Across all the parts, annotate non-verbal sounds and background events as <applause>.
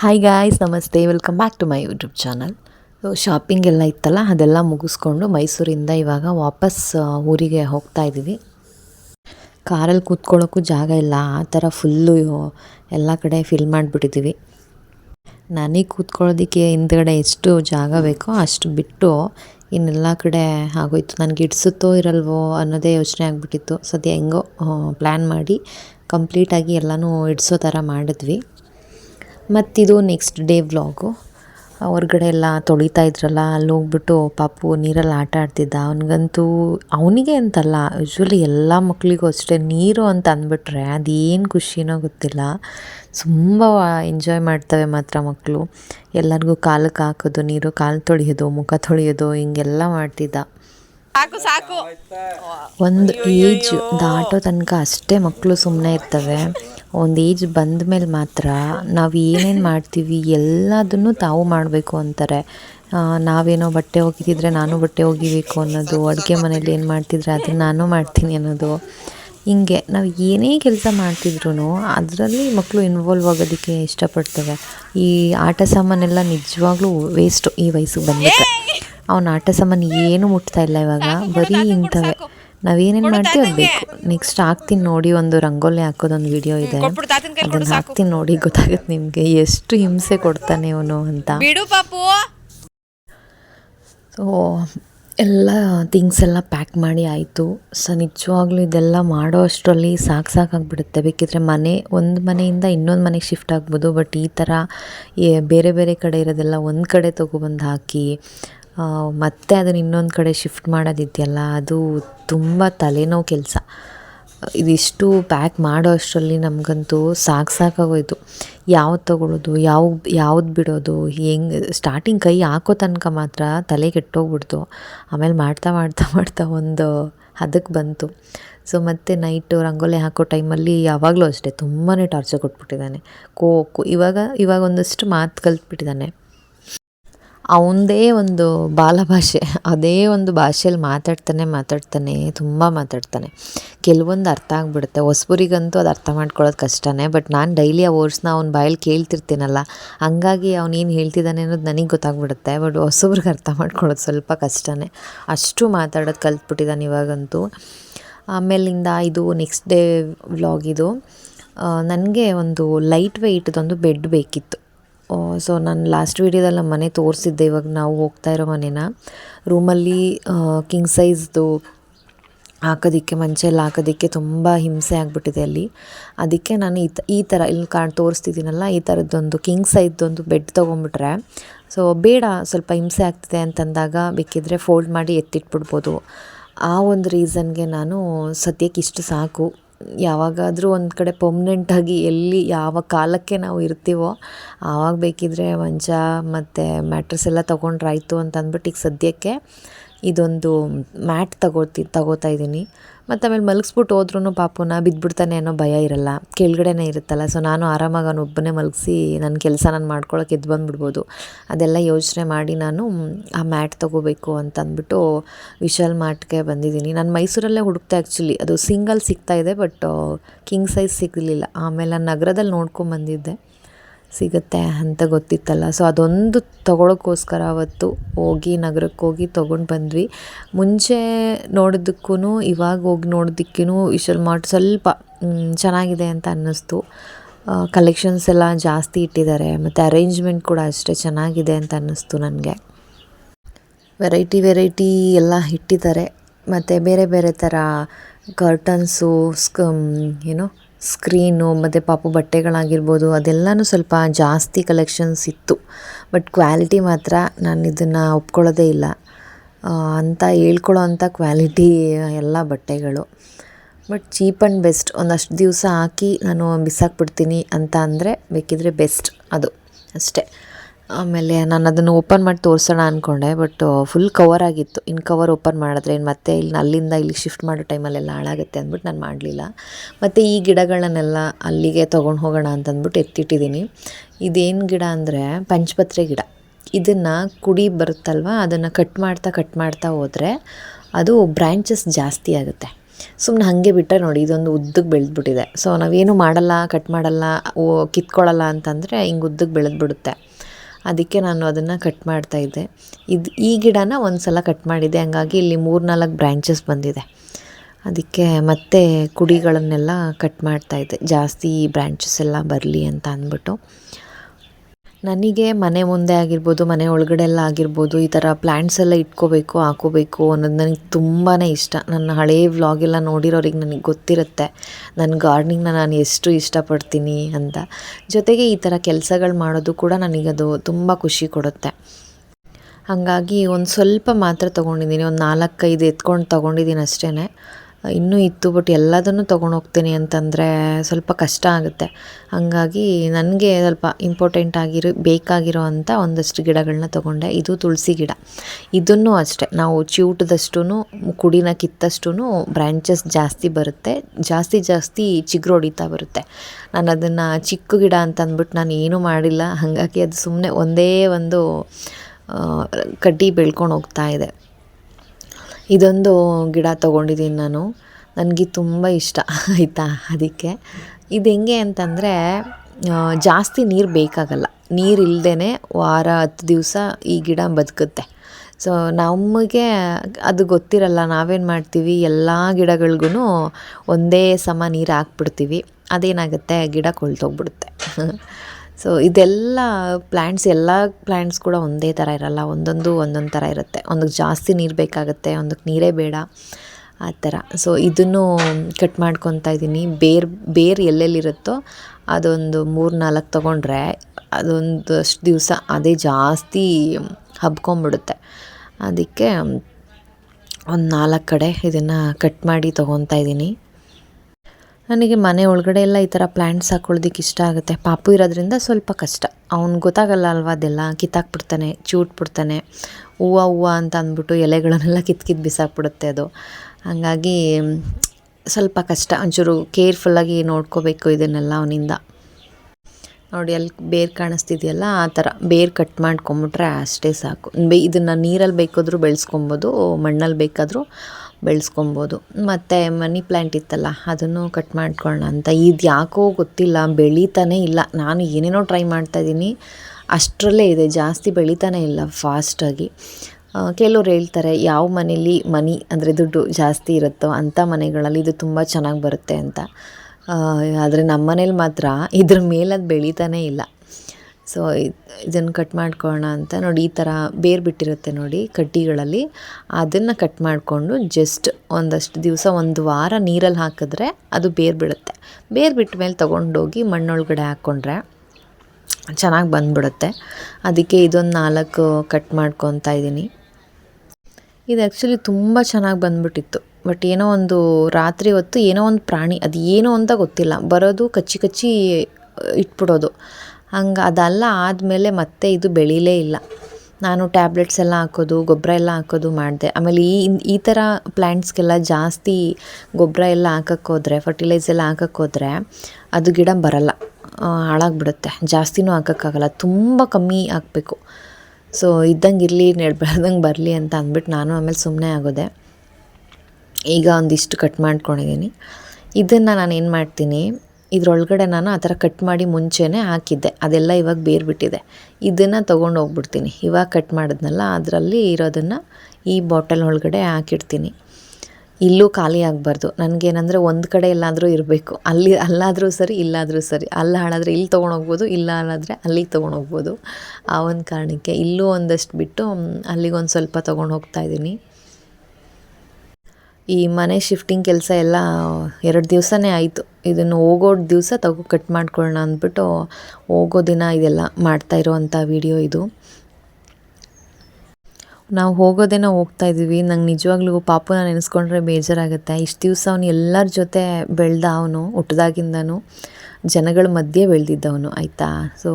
Hi guys ನಮಸ್ತೆ. Welcome back to my YouTube channel shopping ಎಲ್ಲ ಇತ್ತಲ್ಲ, ಅದೆಲ್ಲ ಮುಗಿಸ್ಕೊಂಡು ಮೈಸೂರಿಂದ ಇವಾಗ ವಾಪಸ್ ಊರಿಗೆ ಹೋಗ್ತಾ ಇದ್ದೀವಿ. ಕಾರಲ್ಲಿ ಕೂತ್ಕೊಳ್ಳೋಕ್ಕೂ ಜಾಗ ಇಲ್ಲ, ಆ ಥರ ಫುಲ್ಲು ಎಲ್ಲ ಕಡೆ ಫಿಲ್ ಮಾಡಿಬಿಟ್ಟಿದ್ದೀವಿ. ನನಗೆ ಕೂತ್ಕೊಳ್ಳೋದಕ್ಕೆ ಹಿಂದ್ಗಡೆ ಎಷ್ಟು ಜಾಗ ಬೇಕೋ ಅಷ್ಟು ಬಿಟ್ಟು ಇನ್ನೆಲ್ಲ ಕಡೆ ಆಗೋಯ್ತು. ನನಗೆ ಇಡ್ಸುತ್ತೋ ಇರಲ್ವೋ ಅನ್ನೋದೇ ಯೋಚನೆ ಆಗಿಬಿಟ್ಟಿತ್ತು. ಸದ್ಯ ಹೆಂಗೋ ಪ್ಲ್ಯಾನ್ ಮಾಡಿ ಕಂಪ್ಲೀಟಾಗಿ ಎಲ್ಲನೂ ಇಡ್ಸೋ ಥರ ಮಾಡಿದ್ವಿ. ಮತ್ತಿದು ನೆಕ್ಸ್ಟ್ ಡೇ ವ್ಲಾಗು ಹೊರ್ಗಡೆ ಎಲ್ಲ ತೊಳಿತಾ ಇದ್ರಲ್ಲ ಅಲ್ಲಿ ಹೋಗ್ಬಿಟ್ಟು ಪಾಪು ನೀರಲ್ಲಿ ಆಟ ಆಡ್ತಿದ್ದ. ಅವನಿಗಂತೂ ಅವನಿಗೆ ಅಂತಲ್ಲ ಯೂಶ್ವಲಿ ಎಲ್ಲ ಮಕ್ಕಳಿಗೂ ಅಷ್ಟೇ ನೀರು ಅಂತ ಅಂದ್ಬಿಟ್ರೆ ಅದೇನು ಖುಷಿನೋ ಗೊತ್ತಿಲ್ಲ. ತುಂಬ ಎಂಜಾಯ್ ಮಾಡ್ತವೆ ಮಾತ್ರ ಮಕ್ಕಳು ಎಲ್ಲರಿಗೂ ಕಾಲಕ್ಕೆ ಹಾಕೋದು ನೀರು ಕಾಲು ತೊಳೆಯೋದು ಮುಖ ತೊಳೆಯೋದು ಹಿಂಗೆಲ್ಲ ಮಾಡ್ತಿದ್ದ. ಸಾಕು ಸಾಕು. ಒಂದು ಏಜ್ ದಾಟೋ ತನಕ ಅಷ್ಟೇ ಮಕ್ಕಳು ಸುಮ್ಮನೆ ಇರ್ತವೆ. ಒಂದು ಏಜ್ ಬಂದ ಮೇಲೆ ಮಾತ್ರ ನಾವು ಏನೇನು ಮಾಡ್ತೀವಿ ಎಲ್ಲದನ್ನು ತಾವು ಮಾಡಬೇಕು ಅಂತಾರೆ. ನಾವೇನೋ ಬಟ್ಟೆ ಒಗಿತಿದ್ರೆ ನಾನು ಬಟ್ಟೆ ಒಗಿಬೇಕು ಅನ್ನೋದು ಅಡುಗೆ ಮನೇಲಿ ಏನು ಮಾಡ್ತಿದ್ರೆ ಅದನ್ನು ನಾನು ಮಾಡ್ತೀನಿ ಅನ್ನೋದು. ಹಿಂಗೆ ನಾವು ಏನೇ ಕೆಲಸ ಮಾಡ್ತಿದ್ರು ಅದರಲ್ಲಿ ಮಕ್ಕಳು ಇನ್ವಾಲ್ವ್ ಆಗೋದಕ್ಕೆ ಇಷ್ಟಪಡ್ತವೆ. ಈ ಆಟ ಸಾಮಾನೆಲ್ಲ ನಿಜವಾಗ್ಲೂ ವೇಸ್ಟು ಈ ವಯಸ್ಸಿಗೆ ಬಂದಿದೆ ಅವನ ಆಟ ಸಾಮಾನು ಏನು ಮುಟ್ತಾ ಇಲ್ಲ ಇವಾಗ. ಬರೀ ಇಂಥವೆ. ನಾವೇನೇನು ಮಾಡ್ತೀವಿ ಅದು ಬೇಕು. ನೆಕ್ಸ್ಟ್ ಹಾಕ್ತೀನಿ ನೋಡಿ ಒಂದು ರಂಗೋಲಿ ಹಾಕೋದೊಂದು ವಿಡಿಯೋ ಇದೆ. ಅದನ್ನು ಹಾಕ್ತೀನಿ ನೋಡಿ ಗೊತ್ತಾಗುತ್ತೆ ನಿಮಗೆ ಎಷ್ಟು ಹಿಂಸೆ ಕೊಡ್ತಾನೆ ಅವನು ಅಂತ. ಬಿಡು ಪಾಪು. ಸೊ ಎಲ್ಲ ಥಿಂಗ್ಸ್ ಎಲ್ಲ ಪ್ಯಾಕ್ ಮಾಡಿ ಆಯಿತು. ಸೊ ನಿಜವಾಗ್ಲೂ ಇದೆಲ್ಲ ಮಾಡೋ ಅಷ್ಟರಲ್ಲಿ ಸಾಕು ಸಾಕಾಗ್ಬಿಡುತ್ತೆ ಬೇಕಿದ್ರೆ ಮನೆ ಒಂದು ಮನೆಯಿಂದ ಇನ್ನೊಂದು ಮನೆಗೆ ಶಿಫ್ಟ್ ಆಗ್ಬೋದು ಬಟ್ ಈ ಥರ ಬೇರೆ ಬೇರೆ ಕಡೆ ಇರೋದೆಲ್ಲ ಒಂದು ಕಡೆ ತೊಗೊಬಂದು ಹಾಕಿ ಮತ್ತೆ ಅದನ್ನು ಇನ್ನೊಂದು ಕಡೆ ಶಿಫ್ಟ್ ಮಾಡೋದಿದೆಯಲ್ಲ, ಅದು ತುಂಬ ತಲೆನೋವು ಕೆಲಸ. ಇದಿಷ್ಟು ಪ್ಯಾಕ್ ಮಾಡೋ ಅಷ್ಟರಲ್ಲಿ ನಮಗಂತೂ ಸಾಕು ಸಾಕಾಗೋಯಿತು. ಯಾವ್ದು ತೊಗೊಳೋದು, ಯಾವ, ಯಾವ್ದು ಬಿಡೋದು, ಹೆಂಗೆ ಸ್ಟಾರ್ಟಿಂಗ್ ಕೈ ಹಾಕೋ ತನಕ ಮಾತ್ರ ತಲೆ ಕೆಟ್ಟೋಗ್ಬಿಡ್ತು. ಆಮೇಲೆ ಮಾಡ್ತಾ ಮಾಡ್ತಾ ಮಾಡ್ತಾ ಒಂದು ಹದಕ್ಕೆ ಬಂತು. ಸೊ ಮತ್ತೆ ನೈಟು ರಂಗೋಲಿ ಹಾಕೋ ಟೈಮಲ್ಲಿ ಯಾವಾಗಲೂ ಅಷ್ಟೇ ತುಂಬಾ ಟಾರ್ಚರ್ ಕೊಟ್ಬಿಟ್ಟಿದ್ದಾನೆ. ಕೋಕು ಇವಾಗ ಇವಾಗ ಒಂದಷ್ಟು ಮಾತು ಕಲ್ತ್ಬಿಟ್ಟಿದ್ದಾನೆ. ಅವನದೇ ಒಂದು ಬಾಲಭಾಷೆ, ಅದೇ ಒಂದು ಭಾಷೆಯಲ್ಲಿ ಮಾತಾಡ್ತಾನೆ ಮಾತಾಡ್ತಾನೆ, ತುಂಬ ಮಾತಾಡ್ತಾನೆ. ಕೆಲವೊಂದು ಅರ್ಥ ಆಗಿಬಿಡುತ್ತೆ. ಹೊಸ್ಬರಿಗಂತೂ ಅದು ಅರ್ಥ ಮಾಡ್ಕೊಳ್ಳೋದು ಕಷ್ಟನೇ, ಬಟ್ ನಾನು ಡೈಲಿ ಆ ವರ್ಡ್ಸ್ನ ಅವ್ನ ಬಾಯಲ್ಲಿ ಕೇಳ್ತಿರ್ತೀನಲ್ಲ, ಹಂಗಾಗಿ ಅವನೇನು ಹೇಳ್ತಿದ್ದಾನೆ ಅನ್ನೋದು ನನಗೆ ಗೊತ್ತಾಗ್ಬಿಡುತ್ತೆ, ಬಟ್ ಹೊಸಬ್ರಿಗೆ ಅರ್ಥ ಮಾಡ್ಕೊಳ್ಳೋದು ಸ್ವಲ್ಪ ಕಷ್ಟನೇ. ಅಷ್ಟು ಮಾತಾಡೋದು ಕಲ್ತ್ಬಿಟ್ಟಿದ್ದಾನೆ ಇವಾಗಂತೂ. ಆಮೇಲಿಂದ ಇದು ನೆಕ್ಸ್ಟ್ ಡೇ ವ್ಲಾಗಿದು ನನಗೆ ಒಂದು ಲೈಟ್ ವೆಯ್ಟ್ದೊಂದು ಬೆಡ್ ಬೇಕಿತ್ತು. ಸೊ ನಾನು ಲಾಸ್ಟ್ ವೀಡಿಯೋದಲ್ಲಿ ನಮ್ಮ ಮನೆ ತೋರಿಸಿದ್ದೆ, ಇವಾಗ ನಾವು ಹೋಗ್ತಾ ಇರೋ ಮನೇನ. ರೂಮಲ್ಲಿ ಕಿಂಗ್ ಸೈಜ್ದು ಹಾಕೋದಿಕ್ಕೆ, ಮಂಚ ಹಾಕೋದಿಕ್ಕೆ ತುಂಬ ಹಿಂಸೆ ಆಗಿಬಿಟ್ಟಿದೆ ಅಲ್ಲಿ. ಅದಕ್ಕೆ ನಾನು ಈ ತ, ಈ ಥರ ಇಲ್ಲಿ ಕಾಣ್ ತೋರಿಸ್ತಿದ್ದೀನಲ್ಲ, ಈ ಥರದ್ದೊಂದು ಕಿಂಗ್ ಸೈಜ್ದೊಂದು ಬೆಡ್ ತೊಗೊಂಬಿಟ್ರೆ. ಸೊ ಬೇಡ, ಸ್ವಲ್ಪ ಹಿಂಸೆ ಆಗ್ತಿದೆ ಅಂತಂದಾಗ ಬೇಕಿದ್ದರೆ ಫೋಲ್ಡ್ ಮಾಡಿ ಎತ್ತಿಟ್ಬಿಡ್ಬೋದು. ಆ ಒಂದು ರೀಸನ್ಗೆ ನಾನು ಸದ್ಯಕ್ಕೆ ಇಷ್ಟು ಸಾಕು. ಯಾವಾಗಾದರೂ ಒಂದು ಕಡೆ ಪರ್ಮ್ನೆಂಟಾಗಿ ಎಲ್ಲಿ ಯಾವ ಕಾಲಕ್ಕೆ ನಾವು ಇರ್ತೀವೋ, ಆವಾಗ ಬೇಕಿದ್ದರೆ ಮಂಚ ಮತ್ತು ಮ್ಯಾಟ್ರಸ್ ಎಲ್ಲ ತೊಗೊಂಡ್ರಾಯ್ತು ಅಂತ ಅಂದ್ಬಿಟ್ಟು ಈಗ ಸದ್ಯಕ್ಕೆ ಇದೊಂದು ಮ್ಯಾಟ್ ತಗೋತಿ, ತಗೋತಾ ಇದ್ದೀನಿ ಮತ್ತು ಆಮೇಲೆ ಮಲಗಿಸ್ಬಿಟ್ಟು ಹೋದ್ರೂ ಪಾಪುನ ಬಿದ್ದುಬಿಡ್ತಾನೆ ಅನ್ನೋ ಭಯ ಇರಲ್ಲ. ಕೆಳಗಡೆನೇ ಇರುತ್ತಲ್ಲ. ಸೊ ನಾನು ಆರಾಮಾಗಿ ಅವನು ಒಬ್ಬನೇ ಮಲಗಿಸಿ ನನ್ನ ಕೆಲಸ ನಾನು ಮಾಡ್ಕೊಳಕ್ಕೆ ಎದ್ದು ಬಂದುಬಿಡ್ಬೋದು. ಅದೆಲ್ಲ ಯೋಚನೆ ಮಾಡಿ ನಾನು ಆ ಮ್ಯಾಟ್ ತೊಗೋಬೇಕು ಅಂತ ಅಂದ್ಬಿಟ್ಟು ವಿಶಾಲ್ ಮಾರ್ಟ್ಗೆ ಬಂದಿದ್ದೀನಿ. ನಾನು ಮೈಸೂರಲ್ಲೇ ಹುಡುಕ್ತೆ ಆ್ಯಕ್ಚುಲಿ ಅದು ಸಿಂಗಲ್ ಸಿಗ್ತಾ ಇದೆ ಬಟ್ ಕಿಂಗ್ ಸೈಜ್ ಸಿಗಲಿಲ್ಲ. ಆಮೇಲೆ ನಾನು ನಗರದಲ್ಲಿ ನೋಡ್ಕೊಂಬಂದಿದ್ದೆ. ಸಿಗುತ್ತೆ ಅಂತ ಗೊತ್ತಿತ್ತಲ್ಲ. ಸೊ ಅದೊಂದು ತೊಗೊಳಕ್ಕೋಸ್ಕರ ಅವತ್ತು ಹೋಗಿ, ನಗರಕ್ಕೆ ಹೋಗಿ ತೊಗೊಂಡು ಬಂದ್ವಿ. ಮುಂಚೆ ನೋಡೋದಕ್ಕೂ ಇವಾಗ ಹೋಗಿ ನೋಡೋದಕ್ಕೂ ವಿಶಲ್ ಮಾರ್ಟ್ ಸ್ವಲ್ಪ ಚೆನ್ನಾಗಿದೆ ಅಂತ ಅನ್ನಿಸ್ತು. ಕಲೆಕ್ಷನ್ಸ್ ಎಲ್ಲ ಜಾಸ್ತಿ ಇಟ್ಟಿದ್ದಾರೆ. ಮತ್ತು ಅರೇಂಜ್ಮೆಂಟ್ ಕೂಡ ಅಷ್ಟೇ ಚೆನ್ನಾಗಿದೆ ಅಂತ ಅನ್ನಿಸ್ತು ನನಗೆ. ವೆರೈಟಿ ವೆರೈಟಿ ಎಲ್ಲ ಇಟ್ಟಿದ್ದಾರೆ. ಮತ್ತು ಬೇರೆ ಬೇರೆ ಥರ ಕರ್ಟನ್ಸು ಸ್ಕ ಏನು ಸ್ಕ್ರೀನು, ಮತ್ತು ಪಾಪು ಬಟ್ಟೆಗಳಾಗಿರ್ಬೋದು, ಅದೆಲ್ಲನೂ ಸ್ವಲ್ಪ ಜಾಸ್ತಿ ಕಲೆಕ್ಷನ್ಸ್ ಇತ್ತು. ಬಟ್ ಕ್ವಾಲಿಟಿ ಮಾತ್ರ ನಾನು ಇದನ್ನು ಒಪ್ಕೊಳ್ಳೋದೇ ಇಲ್ಲ. ಅಂತ ಹೇಳ್ಕೊಳ್ಳೋ ಅಂಥ ಕ್ವಾಲಿಟಿ ಎಲ್ಲ ಬಟ್ಟೆಗಳು. ಬಟ್ ಚೀಪ್ ಆ್ಯಂಡ್ ಬೆಸ್ಟ್ ಒಂದಷ್ಟು ದಿವಸ ಹಾಕಿ ನಾನು ಬಿಸಾಕ್ಬಿಡ್ತೀನಿ ಅಂತ ಅಂದರೆ ಬೇಕಿದ್ರೆ ಬೆಸ್ಟ್ ಅದು ಅಷ್ಟೇ. ಆಮೇಲೆ ನಾನು ಅದನ್ನು ಓಪನ್ ಮಾಡಿ ತೋರಿಸೋಣ ಅಂದ್ಕೊಂಡೆ ಬಟ್ ಫುಲ್ ಕವರ್ ಆಗಿತ್ತು. ಇನ್ನು ಕವರ್ ಓಪನ್ ಮಾಡಿದ್ರೆ ಇನ್ನು ಮತ್ತೆ ಇಲ್ಲಿ ಅಲ್ಲಿಂದ ಇಲ್ಲಿ ಶಿಫ್ಟ್ ಮಾಡೋ ಟೈಮಲ್ಲೆಲ್ಲ ಹಾಳಾಗುತ್ತೆ ಅಂದ್ಬಿಟ್ಟು ನಾನು ಮಾಡಲಿಲ್ಲ. ಮತ್ತು ಈ ಗಿಡಗಳನ್ನೆಲ್ಲ ಅಲ್ಲಿಗೆ ತೊಗೊಂಡು ಹೋಗೋಣ ಅಂತಂದ್ಬಿಟ್ಟು ಎತ್ತಿಟ್ಟಿದ್ದೀನಿ ಇದೇನು ಗಿಡ ಅಂದರೆ ಪಂಚಪತ್ರೆ ಗಿಡ. ಇದನ್ನು ಕುಡಿ ಬರುತ್ತಲ್ವ, ಅದನ್ನು ಕಟ್ ಮಾಡ್ತಾ ಕಟ್ ಮಾಡ್ತಾ ಹೋದರೆ ಅದು ಬ್ರ್ಯಾಂಚಸ್ ಜಾಸ್ತಿ ಆಗುತ್ತೆ. ಸುಮ್ಮನೆ ಹಾಗೆ ಬಿಟ್ಟರೆ ನೋಡಿ, ಇದೊಂದು ಉದ್ದಕ್ಕೆ ಬೆಳೆದ್ಬಿಟ್ಟಿದೆ. ಸೊ ನಾವೇನು ಮಾಡಲ್ಲ ಕಟ್ ಮಾಡಲ್ಲ, ಓ, ಕಿತ್ಕೊಳ್ಳಲ್ಲ ಅಂತಂದರೆ ಹಿಂಗೆ ಉದ್ದಕ್ಕೆ ಬೆಳೆದ್ಬಿಡುತ್ತೆ. ಅದಕ್ಕೆ ನಾನು ಅದನ್ನು ಕಟ್ ಮಾಡ್ತಾ ಇದ್ದೆ. ಇದು ಈ ಗಿಡನ ಒಂದು ಸಲ ಕಟ್ ಮಾಡಿದೆ. ಹಂಗಾಗಿ ಇಲ್ಲಿ ಮೂರು ನಾಲ್ಕು ಬ್ರ್ಯಾಂಚಸ್ ಬಂದಿದೆ. ಅದಕ್ಕೆ ಮತ್ತೆ ಕುಡಿಗಳನ್ನೆಲ್ಲ ಕಟ್ ಮಾಡ್ತಾ ಇದ್ದೆ. ಜಾಸ್ತಿ ಬ್ರ್ಯಾಂಚಸ್ ಎಲ್ಲ ಬರಲಿ ಅಂತ ಅಂದ್ಬಿಟ್ಟು. ನನಗೆ ಮನೆ ಮುಂದೆ ಆಗಿರ್ಬೋದು, ಮನೆ ಒಳಗಡೆ ಎಲ್ಲ ಆಗಿರ್ಬೋದು, ಈ ಥರ ಪ್ಲ್ಯಾಂಟ್ಸ್ ಎಲ್ಲ ಇಟ್ಕೋಬೇಕು, ಹಾಕೋಬೇಕು ಅನ್ನೋದು ನನಗೆ ತುಂಬಾ ಇಷ್ಟ. ನನ್ನ ಹಳೆಯ ವ್ಲಾಗೆಲ್ಲ ನೋಡಿರೋರಿಗೆ ನನಗೆ ಗೊತ್ತಿರುತ್ತೆ. ನನ್ನ ಗಾರ್ಡ್ನಿಂಗ್ನ ನಾನು ಎಷ್ಟು ಇಷ್ಟಪಡ್ತೀನಿ ಅಂತ. ಜೊತೆಗೆ ಈ ಥರ ಕೆಲಸಗಳು ಮಾಡೋದು ಕೂಡ ನನಗದು ತುಂಬ ಖುಷಿ ಕೊಡುತ್ತೆ. ಹಾಗಾಗಿ ಒಂದು ಸ್ವಲ್ಪ ಮಾತ್ರ ತೊಗೊಂಡಿದ್ದೀನಿ, ಒಂದು ನಾಲ್ಕೈದು ಎತ್ಕೊಂಡು ತೊಗೊಂಡಿದ್ದೀನಿ ಅಷ್ಟೇ ಇನ್ನೂ ಇತ್ತು ಬಟ್ ಎಲ್ಲದನ್ನು ತೊಗೊಂಡು ಹೋಗ್ತೀನಿ ಅಂತಂದರೆ ಸ್ವಲ್ಪ ಕಷ್ಟ ಆಗುತ್ತೆ. ಹಾಗಾಗಿ ನನಗೆ ಸ್ವಲ್ಪ ಇಂಪಾರ್ಟೆಂಟ್ ಆಗಿರೋ, ಬೇಕಾಗಿರೋ ಅಂಥ ಒಂದಷ್ಟು ಗಿಡಗಳನ್ನ ತೊಗೊಂಡೆ. ಇದು ತುಳಸಿ ಗಿಡ. ಇದನ್ನು ಅಷ್ಟೇ, ನಾವು ಚಿವುಟದಷ್ಟು ಕುಡಿನ ಕಿತ್ತಷ್ಟು ಬ್ರ್ಯಾಂಚಸ್ ಜಾಸ್ತಿ ಬರುತ್ತೆ. ಜಾಸ್ತಿ ಜಾಸ್ತಿ ಚಿಗುರು ಬರುತ್ತೆ. ನಾನು ಅದನ್ನು ಚಿಕ್ಕ ಗಿಡ ಅಂತ ಅಂದ್ಬಿಟ್ಟು ನಾನು ಏನೂ ಮಾಡಿಲ್ಲ. ಹಾಗಾಗಿ ಅದು ಸುಮ್ಮನೆ ಒಂದೇ ಒಂದು ಕಡ್ಡಿ ಬೆಳ್ಕೊಂಡು ಹೋಗ್ತಾ ಇದೆ. ಇದೊಂದು ಗಿಡ ತೊಗೊಂಡಿದ್ದೀನಿ ನಾನು. ನನಗೆ ತುಂಬ ಇಷ್ಟ, ಆಯಿತಾ? ಅದಕ್ಕೆ. ಇದು ಹೆಂಗೆ ಅಂತಂದರೆ ಜಾಸ್ತಿ ನೀರು ಬೇಕಾಗಲ್ಲ. ನೀರು ಇಲ್ಲದೇ ವಾರ ಹತ್ತು ದಿವಸ ಈ ಗಿಡ ಬದುಕುತ್ತೆ. ಸೊ ನಮಗೆ ಅದು ಗೊತ್ತಿರಲ್ಲ, ನಾವೇನು ಮಾಡ್ತೀವಿ? ಎಲ್ಲ ಗಿಡಗಳಿಗೂ ಒಂದೇ ಸಮ ನೀರು ಹಾಕ್ಬಿಡ್ತೀವಿ. ಅದೇನಾಗುತ್ತೆ? ಗಿಡ ಕೊಳ್ತೋಗ್ಬಿಡುತ್ತೆ. <laughs> ಸೊ ಇದೆಲ್ಲ ಪ್ಲ್ಯಾಂಟ್ಸ್ ಎಲ್ಲ ಪ್ಲ್ಯಾಂಟ್ಸ್ ಕೂಡ ಒಂದೇ ಥರ ಇರಲ್ಲ. ಒಂದೊಂದು ಒಂದೊಂದು ಥರ ಇರುತ್ತೆ. ಒಂದಕ್ಕೆ ಜಾಸ್ತಿ ನೀರು ಬೇಕಾಗುತ್ತೆ ಒಂದಕ್ಕೆ ನೀರೇ ಬೇಡ. ಆ ಥರ ಸೊ ಇದನ್ನು ಕಟ್ ಮಾಡ್ಕೊತಾ ಇದ್ದೀನಿ ಬೇರ್, ಬೇರು ಎಲ್ಲೆಲ್ಲಿರುತ್ತೋ ಅದೊಂದು ಮೂರು ನಾಲ್ಕು ತೊಗೊಂಡ್ರೆ ಅದೊಂದು ಅಷ್ಟು ದಿವಸ ಅದೇ ಜಾಸ್ತಿ ಹಬ್ಕೊಂಬಿಡುತ್ತೆ. ಅದಕ್ಕೆ ಒಂದು ನಾಲ್ಕು ಕಡೆ ಇದನ್ನು ಕಟ್ ಮಾಡಿ ತೊಗೊತಾ ಇದ್ದೀನಿ ನನಗೆ ಮನೆ ಒಳಗಡೆ ಎಲ್ಲ ಈ ಥರ ಪ್ಲ್ಯಾಂಟ್ಸ್ ಹಾಕೊಳ್ಳೋದಕ್ಕೆ ಇಷ್ಟ ಆಗುತ್ತೆ. ಪಾಪು ಇರೋದ್ರಿಂದ ಸ್ವಲ್ಪ ಕಷ್ಟ. ಅವ್ನು ಗೊತ್ತಾಗಲ್ಲ ಅಲ್ವಾ ಅದೆಲ್ಲ? ಕಿತ್ತಾಕ್ಬಿಡ್ತಾನೆ, ಚೂಟ್ಬಿಡ್ತಾನೆ. ಹೂವು ಹೂವು ಅಂತ ಅಂದ್ಬಿಟ್ಟು ಎಲೆಗಳನ್ನೆಲ್ಲ ಕಿತ್ ಕಿತ್ ಬಿಸಾಕ್ಬಿಡುತ್ತೆ ಅದು. ಹಾಗಾಗಿ ಸ್ವಲ್ಪ ಕಷ್ಟ. ಒಂಚೂರು ಕೇರ್ಫುಲ್ಲಾಗಿ ನೋಡ್ಕೋಬೇಕು ಇದನ್ನೆಲ್ಲ ಅವನಿಂದ. ನೋಡಿ, ಅಲ್ಲಿ ಬೇರು ಕಾಣಿಸ್ತಿದೆಯಲ್ಲ? ಆ ಥರ ಬೇರು ಕಟ್ ಮಾಡ್ಕೊಂಬಿಟ್ರೆ ಅಷ್ಟೇ ಸಾಕು. ಬೇ ಇದನ್ನು ನೀರಲ್ಲಿ ಬೇಕಾದರೂ ಬೆಳೆಸ್ಕೊಬೋದು, ಮಣ್ಣಲ್ಲಿ ಬೇಕಾದರೂ ಬೆಳೆಸ್ಕೊಬೋದು. ಮತ್ತು ಮನಿ ಪ್ಲ್ಯಾಂಟ್ ಇತ್ತಲ್ಲ, ಅದನ್ನು ಕಟ್ ಮಾಡ್ಕೊಳ್ಳೋಣ ಅಂತ. ಇದು ಯಾಕೋ ಗೊತ್ತಿಲ್ಲ, ಬೆಳೀತಾನೇ ಇಲ್ಲ. ನಾನು ಏನೇನೋ ಟ್ರೈ ಮಾಡ್ತಾಯಿದ್ದೀನಿ ಅಷ್ಟರಲ್ಲೇ ಇದೆ, ಜಾಸ್ತಿ ಬೆಳೀತಾನೇ ಇಲ್ಲ ಫಾಸ್ಟಾಗಿ ಕೆಲವ್ರು ಹೇಳ್ತಾರೆ, ಯಾವ ಮನೇಲಿ ಮನಿ ಅಂದರೆ ದುಡ್ಡು ಜಾಸ್ತಿ ಇರುತ್ತೋ ಅಂಥ ಮನೆಗಳಲ್ಲಿ ಇದು ತುಂಬ ಚೆನ್ನಾಗಿ ಬರುತ್ತೆ ಅಂತ. ಆದರೆ ನಮ್ಮ ಮನೇಲಿ ಮಾತ್ರ ಇದ್ರ ಮೇಲೆ ಅದು ಬೆಳೀತಾನೇ ಇಲ್ಲ. ಸೊ ಇದನ್ನು ಕಟ್ ಮಾಡ್ಕೊಳ್ಳೋಣ ಅಂತ ನೋಡಿ ಈ ಥರ ಬೇರು ಬಿಟ್ಟಿರುತ್ತೆ ನೋಡಿ ಕಡ್ಡಿಗಳಲ್ಲಿ. ಅದನ್ನು ಕಟ್ ಮಾಡಿಕೊಂಡು ಜಸ್ಟ್ ಒಂದಷ್ಟು ದಿವಸ ಒಂದು ವಾರ ನೀರಲ್ಲಿ ಹಾಕಿದ್ರೆ ಅದು ಬೇರು ಬಿಡುತ್ತೆ. ಬೇರು ಬಿಟ್ಟ ಮೇಲೆ ತೊಗೊಂಡೋಗಿ ಮಣ್ಣೊಳಗಡೆ ಹಾಕ್ಕೊಂಡ್ರೆ ಚೆನ್ನಾಗಿ ಬಂದ್ಬಿಡುತ್ತೆ. ಅದಕ್ಕೆ ಇದೊಂದು ನಾಲ್ಕು ಕಟ್ ಮಾಡ್ಕೊತಾ ಇದ್ದೀನಿ. ಇದು ಆ್ಯಕ್ಚುಲಿ ತುಂಬ ಚೆನ್ನಾಗಿ ಬಂದ್ಬಿಟ್ಟಿತ್ತು. ಬಟ್ ಏನೋ ಒಂದು ರಾತ್ರಿ ಹೊತ್ತು ಏನೋ ಒಂದು ಪ್ರಾಣಿ ಅದು ಏನೋ ಅಂತ ಗೊತ್ತಿಲ್ಲ. ಬರೋದು ಕಚ್ಚಿ ಕಚ್ಚಿ ಇಟ್ಬಿಡೋದು. ಹಂಗೆ ಅದೆಲ್ಲ ಆದಮೇಲೆ ಮತ್ತೆ ಇದು ಬೆಳೀಲೇ ಇಲ್ಲ. ನಾನು ಟ್ಯಾಬ್ಲೆಟ್ಸ್ ಎಲ್ಲ ಹಾಕೋದು, ಗೊಬ್ಬರ ಎಲ್ಲ ಹಾಕೋದು ಮಾಡಿದೆ. ಆಮೇಲೆ ಈ ಈ ಥರ ಪ್ಲ್ಯಾಂಟ್ಸ್ಗೆಲ್ಲ ಜಾಸ್ತಿ ಗೊಬ್ಬರ ಎಲ್ಲ ಹಾಕಕ್ಕೆ ಹೋದರೆ ಫರ್ಟಿಲೈಸ್ ಎಲ್ಲ ಅದು ಗಿಡ ಬರಲ್ಲ. ಹಾಳಾಗ್ಬಿಡುತ್ತೆ. ಜಾಸ್ತಿನೂ ಹಾಕೋಕ್ಕಾಗಲ್ಲ. ತುಂಬ ಕಮ್ಮಿ ಹಾಕಬೇಕು. ಸೊ ಇದ್ದಂಗೆ ಇರಲಿ, ನೆಡ್ಬಾರ್ದಂಗೆ ಬರಲಿ ಅಂತ ಅಂದ್ಬಿಟ್ಟು ನಾನು ಆಮೇಲೆ ಸುಮ್ಮನೆ ಆಗೋದೆ. ಈಗ ಒಂದಿಷ್ಟು ಕಟ್ ಮಾಡ್ಕೊಂಡಿದ್ದೀನಿ ಇದನ್ನು ನಾನು ಏನು ಮಾಡ್ತೀನಿ ಇದ್ರೊಳಗಡೆ ನಾನು ಆ ಥರ ಕಟ್ ಮಾಡಿ ಮುಂಚೆನೇ ಹಾಕಿದ್ದೆ. ಅದೆಲ್ಲ ಇವಾಗ ಬೇರ್ಬಿಟ್ಟಿದೆ. ಇದನ್ನು ತೊಗೊಂಡು ಹೋಗ್ಬಿಡ್ತೀನಿ. ಇವಾಗ ಕಟ್ ಮಾಡಿದ್ನಲ್ಲ, ಅದರಲ್ಲಿ ಇರೋದನ್ನು ಈ ಬಾಟಲ್ ಒಳಗಡೆ ಹಾಕಿಡ್ತೀನಿ. ಇಲ್ಲೂ ಖಾಲಿ ಆಗಬಾರ್ದು. ನನಗೇನಂದರೆ ಒಂದು ಕಡೆ ಎಲ್ಲಾದರೂ ಇರಬೇಕು. ಅಲ್ಲಿ ಅಲ್ಲಾದರೂ ಸರಿ, ಇಲ್ಲಾದರೂ ಸರಿ. ಅಲ್ಲಿ ಹಾಳಾದರೆ ಇಲ್ಲಿ ತೊಗೊಂಡೋಗ್ಬೋದು ಇಲ್ಲ ಅಲ್ಲಾದರೆ ಅಲ್ಲಿಗೆ ತೊಗೊಂಡೋಗ್ಬೋದು ಆ ಒಂದು ಕಾರಣಕ್ಕೆ ಇಲ್ಲೂ ಒಂದಷ್ಟು ಬಿಟ್ಟು ಅಲ್ಲಿಗೊಂದು ಸ್ವಲ್ಪ ತೊಗೊಂಡು ಹೋಗ್ತಾ ಇದ್ದೀನಿ ಈ ಮನೆ ಶಿಫ್ಟಿಂಗ್ ಕೆಲಸ ಎಲ್ಲ ಎರಡು ದಿವಸನೇ ಆಯಿತು. ಇದನ್ನು ಹೋಗೋ ದಿವಸ ತಗೋ ಕಟ್ ಮಾಡ್ಕೊಳ್ಳೋಣ ಅಂದ್ಬಿಟ್ಟು ಹೋಗೋ ದಿನ ಇದೆಲ್ಲ ಮಾಡ್ತಾ ಇರೋವಂಥ ವಿಡಿಯೋ ಇದು. ನಾವು ಹೋಗೋದೇನೋ ಹೋಗ್ತಾ ಇದ್ದೀವಿ ನಂಗೆ ನಿಜವಾಗ್ಲೂ ಪಾಪುನ ನೆನೆಸ್ಕೊಂಡ್ರೆ ಬೇಜಾರಾಗುತ್ತೆ. ಇಷ್ಟು ದಿವಸ ಅವನು ಎಲ್ಲರ ಜೊತೆ ಬೆಳೆದ ಅವನು ಹುಟ್ಟದಾಗಿಂದನು ಜನಗಳ ಮಧ್ಯೆ ಬೆಳೆದಿದ್ದವನು, ಆಯಿತಾ? ಸೊ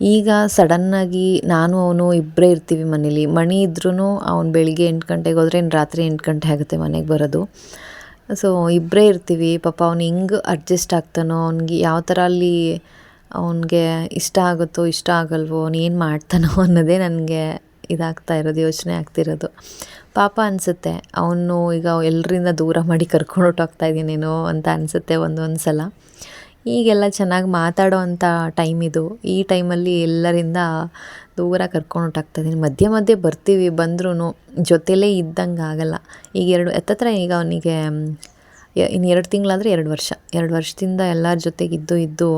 ಈಗ ಸಡನ್ನಾಗಿ ನಾನು, ಅವನು ಇಬ್ಬರೇ ಇರ್ತೀವಿ ಮನೇಲಿ. ಮಣಿ ಇದ್ರೂ ಅವ್ನು ಬೆಳಿಗ್ಗೆ ಎಂಟು ಗಂಟೆಗೆ ಹೋದ್ರೆ ಇನ್ನು ರಾತ್ರಿ ಎಂಟು ಗಂಟೆ ಆಗುತ್ತೆ ಮನೆಗೆ ಬರೋದು. ಸೊ ಇಬ್ಬರೇ ಇರ್ತೀವಿ. ಪಾಪ ಅವ್ನು ಹೆಂಗೆ ಅಡ್ಜಸ್ಟ್ ಆಗ್ತಾನೋ, ಅವ್ನಿಗೆ ಯಾವ ಥರ ಅಲ್ಲಿ ಅವನಿಗೆ ಇಷ್ಟ ಆಗುತ್ತೋ, ಇಷ್ಟ ಆಗಲ್ವೋ, ಅವ್ನು ಏನು ಮಾಡ್ತಾನೋ <laughs> ಅನ್ನೋದೇ ನನಗೆ ಇದಾಗ್ತಾ ಇರೋದು, ಯೋಚನೆ ಆಗ್ತಿರೋದು ಪಾಪ ಅನಿಸುತ್ತೆ, ಅವನು ಈಗ ಎಲ್ಲರಿಂದ ದೂರ ಮಾಡಿ ಕರ್ಕೊಂಡು ಹೊಟ್ಟೋಗ್ತಾ ಇದ್ದೀನೇನೋ ಅಂತ ಅನಿಸುತ್ತೆ ಒಂದೊಂದು ಸಲ ಈಗೆಲ್ಲ ಚೆನ್ನಾಗಿ ಮಾತಾಡೋ ಟೈಮ್ ಇದು. ಈ ಟೈಮಲ್ಲಿ ಎಲ್ಲರಿಂದ ದೂರ ಕರ್ಕೊಂಡು ಹೊಟ್ಟಾಗ್ತದೆ ಮಧ್ಯೆ ಮಧ್ಯೆ ಬರ್ತೀವಿ ಬಂದ್ರೂ ಜೊತೆಲೇ ಇದ್ದಂಗೆ ಆಗಲ್ಲ. ಈಗ ಎರಡು, ಎತ್ತತ್ರ ಈಗ ಅವನಿಗೆ ಇನ್ನು ಎರಡು ತಿಂಗಳಾದರೆ ಎರಡು ವರ್ಷ. ಎರಡು ವರ್ಷದಿಂದ ಎಲ್ಲರ ಜೊತೆಗೆ ಇದ್ದು ಇದ್ದು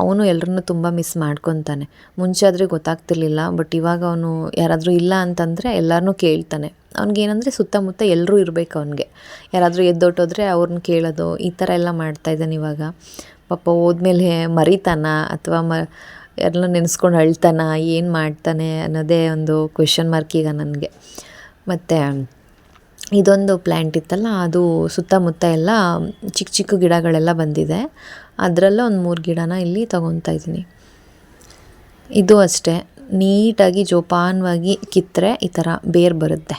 ಅವನು ಎಲ್ಲರನ್ನೂ ತುಂಬ ಮಿಸ್ ಮಾಡ್ಕೊತಾನೆ. ಮುಂಚೆ ಆದರೆ ಗೊತ್ತಾಗ್ತಿರ್ಲಿಲ್ಲ, ಬಟ್ ಇವಾಗ ಅವನು ಯಾರಾದರೂ ಇಲ್ಲ ಅಂತಂದರೆ ಎಲ್ಲರನ್ನೂ ಕೇಳ್ತಾನೆ. ಅವ್ನಿಗೇನಂದರೆ ಸುತ್ತಮುತ್ತ ಎಲ್ಲರೂ ಇರಬೇಕು ಅವನಿಗೆ. ಯಾರಾದರೂ ಎದ್ದೊಟ್ಟೋದ್ರೆ ಅವ್ರನ್ನ ಕೇಳೋದು, ಈ ಥರ ಎಲ್ಲ ಮಾಡ್ತಾಯಿದ್ದಾನೆ ಇವಾಗ. ಪಾಪ ಹೋದ್ಮೇಲೆ ಮರಿತಾನ ಅಥವಾ ಮ ಎಲ್ಲ ನೆನೆಸ್ಕೊಂಡು ಅಳ್ತಾನ, ಏನು ಮಾಡ್ತಾನೆ ಅನ್ನೋದೇ ಒಂದು ಕ್ವೆಶನ್ ಮಾರ್ಕ್ ಈಗ ನನಗೆ. ಮತ್ತು ಇದೊಂದು ಪ್ಲ್ಯಾಂಟ್ ಇತ್ತಲ್ಲ, ಅದು ಸುತ್ತಮುತ್ತ ಎಲ್ಲ ಚಿಕ್ಕ ಚಿಕ್ಕ ಗಿಡಗಳೆಲ್ಲ ಬಂದಿದೆ. ಅದರಲ್ಲೇ ಒಂದು ಮೂರು ಗಿಡನ ಇಲ್ಲಿ ತೊಗೊತಾ ಇದ್ದೀನಿ. ಇದು ಅಷ್ಟೇ. ನೀಟಾಗಿ ಜೋಪಾನವಾಗಿ ಕಿತ್ತರೆ ಈ ಥರ ಬೇರು ಬರುತ್ತೆ.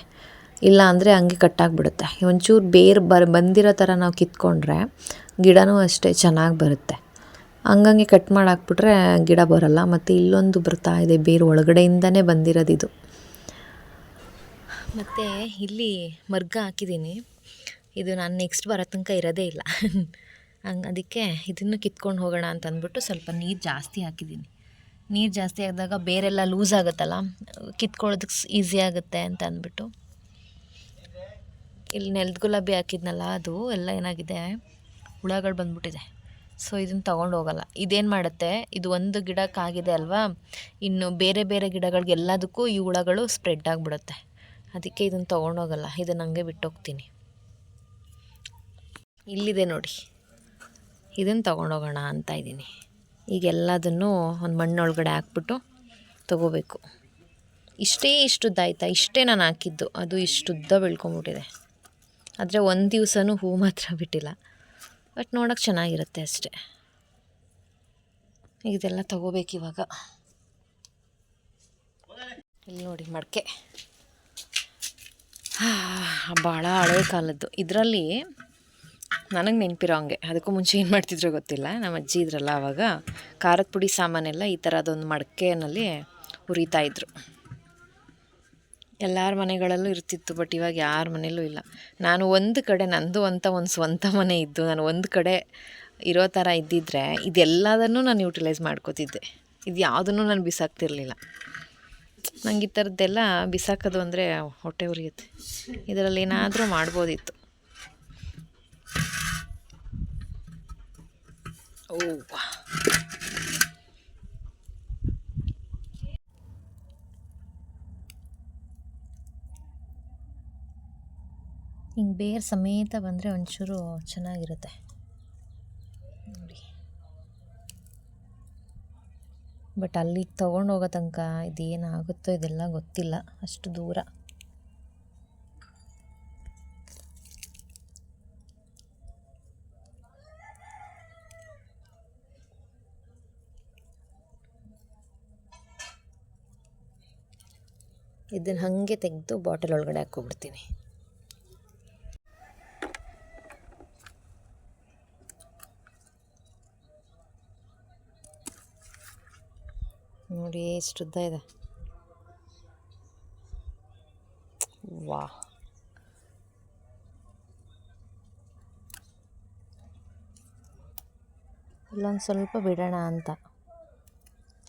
ಇಲ್ಲ ಅಂದರೆ ಹಂಗೆ ಕಟ್ಟಾಗಿಬಿಡುತ್ತೆ ಒಂಚೂರು ಬೇರು ಬರ್ ಬಂದಿರೋ ಥರ ನಾವು ಕಿತ್ಕೊಂಡ್ರೆ ಗಿಡನೂ ಅಷ್ಟೇ ಚೆನ್ನಾಗಿ ಬರುತ್ತೆ. ಹಂಗಂಗೆ ಕಟ್ ಮಾಡಿ ಹಾಕ್ಬಿಟ್ರೆ ಗಿಡ ಬರಲ್ಲ. ಮತ್ತು ಇಲ್ಲೊಂದು ಬರ್ತಾ ಇದೆ, ಬೇರು ಒಳಗಡೆಯಿಂದನೇ ಬಂದಿರೋದು ಇದು ಮತ್ತು ಇಲ್ಲಿ ಮರ್ಗ ಹಾಕಿದ್ದೀನಿ. ಇದು ನಾನು ನೆಕ್ಸ್ಟ್ ಬರೋ ತನಕ ಇರೋದೇ ಇಲ್ಲ. ಹಂಗೆ ಅದಕ್ಕೆ ಇದನ್ನು ಕಿತ್ಕೊಂಡು ಹೋಗೋಣ ಅಂತ ಅಂದ್ಬಿಟ್ಟು ಸ್ವಲ್ಪ ನೀರು ಜಾಸ್ತಿ ಹಾಕಿದ್ದೀನಿ. ನೀರು ಜಾಸ್ತಿ ಆದಾಗ ಬೇರೆಲ್ಲ ಲೂಸ್ ಆಗುತ್ತಲ್ಲ ಕಿತ್ಕೊಳ್ಳೋದಕ್ಕೆ ಈಸಿ ಆಗುತ್ತೆ ಅಂತ ಅಂದ್ಬಿಟ್ಟು ಇಲ್ಲಿ ನೆಲದ ಗುಲಾಬಿ ಹಾಕಿದ್ನಲ್ಲ ಅದು, ಎಲ್ಲ ಏನಾಗಿದೆ? ಹುಳಗಳು ಬಂದ್ಬಿಟ್ಟಿದೆ. ಸೊ ಇದನ್ನು ತೊಗೊಂಡು ಹೋಗಲ್ಲ. ಇದೇನು ಮಾಡುತ್ತೆ? ಇದು ಒಂದು ಗಿಡಕ್ಕಾಗಿದೆ ಅಲ್ವಾ? ಇನ್ನು ಬೇರೆ ಬೇರೆ ಗಿಡಗಳಿಗೆ ಎಲ್ಲದಕ್ಕೂ ಈ ಹುಳಗಳು ಸ್ಪ್ರೆಡ್ ಆಗಿಬಿಡುತ್ತೆ. ಅದಕ್ಕೆ ಇದನ್ನು ತೊಗೊಂಡೋಗಲ್ಲ ಇದನ್ನು ಹಂಗೆ ಬಿಟ್ಟೋಗ್ತೀನಿ. ಇಲ್ಲಿದೆ ನೋಡಿ. ಇದನ್ನು ತೊಗೊಂಡೋಗೋಣ ಅಂತ ಇದ್ದೀನಿ. ಈಗ ಎಲ್ಲದನ್ನು ಒಂದು ಮಣ್ಣೊಳಗಡೆ ಹಾಕ್ಬಿಟ್ಟು ತೊಗೋಬೇಕು. ಇಷ್ಟೇ ಇಷ್ಟುದ್ದಾಯ್ತಾ ಇಷ್ಟೇ ನಾನು ಹಾಕಿದ್ದು. ಅದು ಇಷ್ಟುದ್ದ ಬೆಳ್ಕೊಂಬಿಟ್ಟಿದೆ. ಆದರೆ ಒಂದು ದಿವಸನೂ ಹೂ ಮಾತ್ರ ಬಿಟ್ಟಿಲ್ಲ. ಬಟ್ ನೋಡೋಕ್ಕೆ ಚೆನ್ನಾಗಿರುತ್ತೆ ಅಷ್ಟೇ. ಇದೆಲ್ಲ ಇವಾಗ. ಇಲ್ಲಿ ನೋಡಿ ಮಡಕೆ. ಭಾಳ ಹಳೆ ಕಾಲದ್ದು. ಇದರಲ್ಲಿ ನನಗೆ ನೆನಪಿರೋ ಹಂಗೆ. ಅದಕ್ಕೂ ಮುಂಚೆ ಏನು ಮಾಡ್ತಿದ್ರೋ ಗೊತ್ತಿಲ್ಲ. ನಮ್ಮ ಅಜ್ಜಿ ಇದ್ರಲ್ಲ ಆವಾಗ ಖಾರದ ಪುಡಿ ಸಾಮಾನೆಲ್ಲ ಈ ಥರದೊಂದು ಮಡಕೆನಲ್ಲಿ ಹುರಿತಾಯಿದ್ರು ಎಲ್ಲರ ಮನೆಗಳಲ್ಲೂ ಇರ್ತಿತ್ತು ಬಟ್ ಇವಾಗ ಯಾರ ಮನೆಯಲ್ಲೂ ಇಲ್ಲ. ನಾನು ಒಂದು ಕಡೆ, ನಂದು ಅಂತ ಒಂದು ಸ್ವಂತ ಮನೆ ಇದ್ದು, ನಾನು ಒಂದು ಕಡೆ ಇರೋ ಥರ ಇದ್ದಿದ್ದರೆ ಇದೆಲ್ಲದನ್ನು ನಾನು ಯೂಟಿಲೈಸ್ ಮಾಡ್ಕೋತಿದ್ದೆ. ಇದು ಯಾವುದನ್ನು ನಾನು ಬಿಸಾಕ್ತಿರ್ಲಿಲ್ಲ. ನಂಗೆ ಈ ಥರದ್ದೆಲ್ಲ ಬಿಸಾಕೋದು ಅಂದರೆ ಹೊಟ್ಟೆ ಉರಿಯುತ್ತೆ. ಇದರಲ್ಲಿ ಏನಾದರೂ ಮಾಡ್ಬೋದಿತ್ತು. ಓ ಹಿಂಗೆ ಬೇರು ಸಮೇತ ಬಂದರೆ ಒಂಚೂರು ಚೆನ್ನಾಗಿರುತ್ತೆ. ನೋಡಿ. ಬಟ್ ಅಲ್ಲಿಗೆ ತೊಗೊಂಡೋಗೋ ತನಕ ಇದೇನಾಗುತ್ತೋ ಇದೆಲ್ಲ ಗೊತ್ತಿಲ್ಲ. ಅಷ್ಟು ದೂರ. ಇದನ್ನು ಹಾಗೆ ತೆಗೆದು ಬಾಟಲ್ ಒಳಗಡೆ ಹಾಕ್ಕೊಬಿಡ್ತೀನಿ. ನೋಡಿ ಎಷ್ಟು ಉದ್ದ ಇದೆ. ವಾ. ಇಲ್ಲೊಂದು ಸ್ವಲ್ಪ ಬಿಡೋಣ ಅಂತ.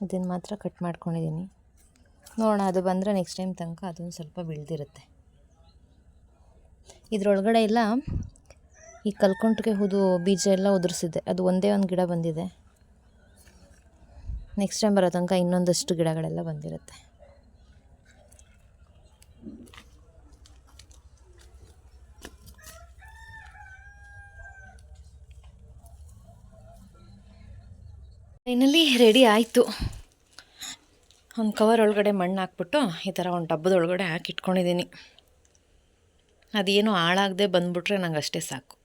ಇದನ್ನು ಮಾತ್ರ ಕಟ್ ಮಾಡ್ಕೊಂಡಿದ್ದೀನಿ ನೋಡೋಣ, ಅದು ಬಂದರೆ ನೆಕ್ಸ್ಟ್ ಟೈಮ್ ತನಕ ಅದೊಂದು ಸ್ವಲ್ಪ ಬೆಳೆದಿರುತ್ತೆ. ಇದರೊಳಗಡೆ ಎಲ್ಲ ಈ ಕಲ್ಕೊಂಟಿಗೆ ಹೂದು ಬೀಜ ಎಲ್ಲ ಉದುರಿಸಿದೆ ಅದು ಒಂದೇ ಒಂದು ಗಿಡ ಬಂದಿದೆ. ನೆಕ್ಸ್ಟ್ ಟೈಮ್ ಬರೋ ತನಕ ಇನ್ನೊಂದಷ್ಟು ಗಿಡಗಳೆಲ್ಲ ಬಂದಿರುತ್ತೆ. ಫೈನಲಿ ರೆಡಿ ಆಯಿತು. ಒಂದು ಕವರ್ ಒಳಗಡೆ ಮಣ್ಣು ಹಾಕ್ಬಿಟ್ಟು ಈ ಥರ ಒಂದು ಡಬ್ಬದೊಳಗಡೆ ಹಾಕಿಟ್ಕೊಂಡಿದ್ದೀನಿ. ಅದೇನು ಹಾಳಾಗದೆ ಬಂದುಬಿಟ್ರೆ ನಂಗೆ ಅಷ್ಟೇ ಸಾಕು.